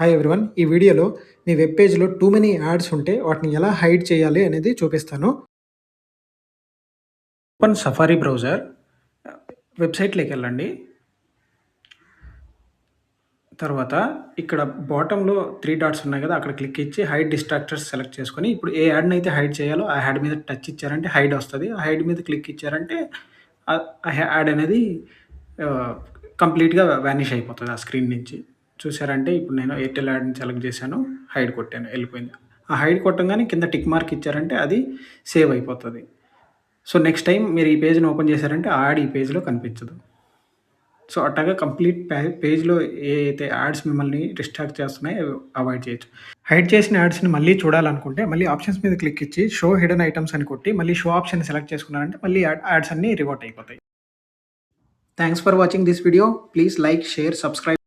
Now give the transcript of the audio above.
Hi everyone ఈ వీడియోలో మీ వెబ్ పేజ్లో టూ మెనీ యాడ్స్ ఉంటే వాటిని ఎలా హైడ్ చేయాలి అనేది చూపిస్తాను. ఓపెన్ సఫారీ బ్రౌజర్ వెబ్సైట్లోకి వెళ్ళండి. తర్వాత ఇక్కడ బాటంలో త్రీ డాట్స్ ఉన్నాయి కదా అక్కడ క్లిక్ ఇచ్చి హైడ్ డిస్ట్రాక్టర్స్ సెలెక్ట్ చేసుకొని ఇప్పుడు ఏ యాడ్ని అయితే హైడ్ చేయాలో ఆ యాడ్ మీద టచ్ ఇచ్చారంటే హైడ్ వస్తుంది. ఆ హైడ్ మీద క్లిక్ ఇచ్చారంటే ఆ- యాడ్ అనేది కంప్లీట్గా వ్యానిష్ అయిపోతుంది ఆ స్క్రీన్ నుంచి. చూసారంటే ఇప్పుడు నేను ఎయిర్టెల్ యాడ్ని సెలెక్ట్ చేశాను. హైడ్ కొట్టాను వెళ్ళిపోయింది. ఆ హైడ్ కొట్టంగానే కింద టిక్ మార్క్ ఇచ్చారంటే అది సేవ్ అయిపోతుంది. సో నెక్స్ట్ టైం మీరు ఈ పేజ్ని ఓపెన్ చేశారంటే ఆ యాడ్ ఈ పేజ్లో కనిపించదు. సో అట్టగా కంప్లీట్ పేజ్లో ఏ అయితే యాడ్స్ మిమ్మల్ని డిస్ట్రాక్ట్ చేస్తున్నాయో అవాయిడ్ చేయొచ్చు. హైడ్ చేసిన యాడ్స్ని మళ్ళీ చూడాలనుకుంటే మళ్ళీ ఆప్షన్స్ మీద క్లిక్ ఇచ్చి షో హిడెన్ ఐటమ్స్ అని కొట్టి మళ్ళీ షో ఆప్షన్ సెలెక్ట్ చేసుకున్నారంటే మళ్ళీ యాడ్స్ అన్నీ రివర్ట్ అయిపోతాయి. Thanks for watching this video please like share subscribe